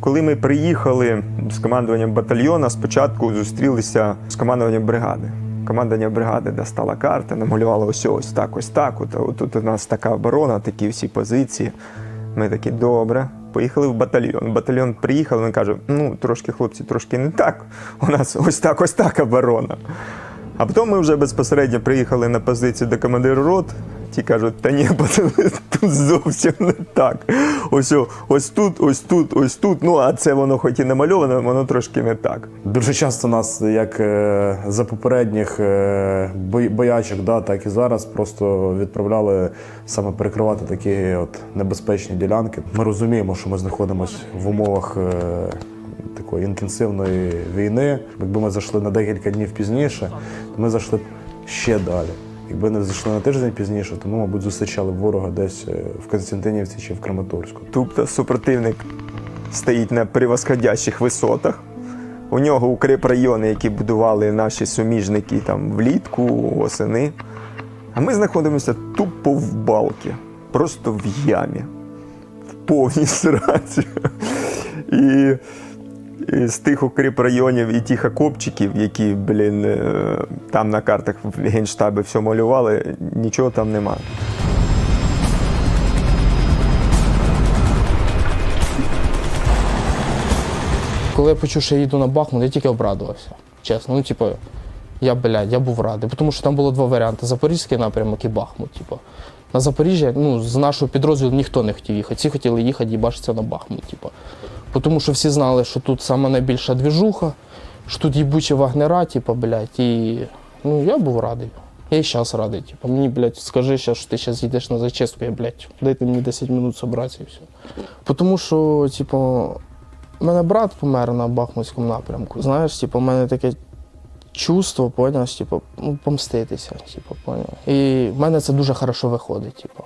Коли ми приїхали з командуванням батальйона, спочатку зустрілися з командуванням бригади. Командування бригади достала карта, намалювала ось ось так, ось так. От, от тут у нас така оборона, такі всі позиції. Ми такі, добре. Поїхали в батальйон. Батальйон приїхав, він каже: ну, трошки, хлопці, трошки не так. У нас ось так, ось так оборона. А потім ми вже безпосередньо приїхали на позицію до командира рот. Ті кажуть, та ні, тут зовсім не так. Ось, ось тут, ось тут, ось тут. Ну, а це воно хоч і намальовано, воно трошки не так. Дуже часто нас, як е, за попередніх е, боячок, да, так і зараз, просто відправляли саме перекривати такі от небезпечні ділянки. Ми розуміємо, що ми знаходимося в умовах е, такої інтенсивної війни. Якби ми зайшли на декілька днів пізніше, ми зайшли б ще далі. Якби не зайшли на тиждень пізніше, то ми, мабуть, зустрічали ворога десь е, в Константинівці чи в Краматорську. Тобто супротивник стоїть на превосходящих висотах. У нього укріп райони, які будували наші суміжники там влітку, осени. А ми знаходимося тупо в балці, просто в ямі, в повній сраці. І з тих укріп районів і тих окопчиків, які, блін, е, там на картах в Генштабі все малювали, нічого там немає. Коли я почув, що я їду на Бахмут, я тільки обрадувався. Чесно. Ну, типу, я, блядь, я був радий. Тому що там було два варіанти: Запорізький напрямок і Бахмут. Типу. На Запоріжжя, ну, з нашого підрозділу ніхто не хотів їхати. Всі хотіли їхати їбашитися на Бахмут. Типу. Тому що всі знали, що тут саме найбільша двіжуха, що тут їбучі вагнера, типу, блядь, і ну, я був радий. Я і зараз радий. Типу, мені, блядь, скажи що ти зараз їдеш на зачистку, я, блядь, дайте мені 10 минут зібратися і все. Тому що, типу, у мене брат помер на Бахмутському напрямку. Знаєш, типу, у мене таке чувство, поняв, типу, ну, помститися, типу, поняв. І в мене це дуже хорошо виходить. Типу.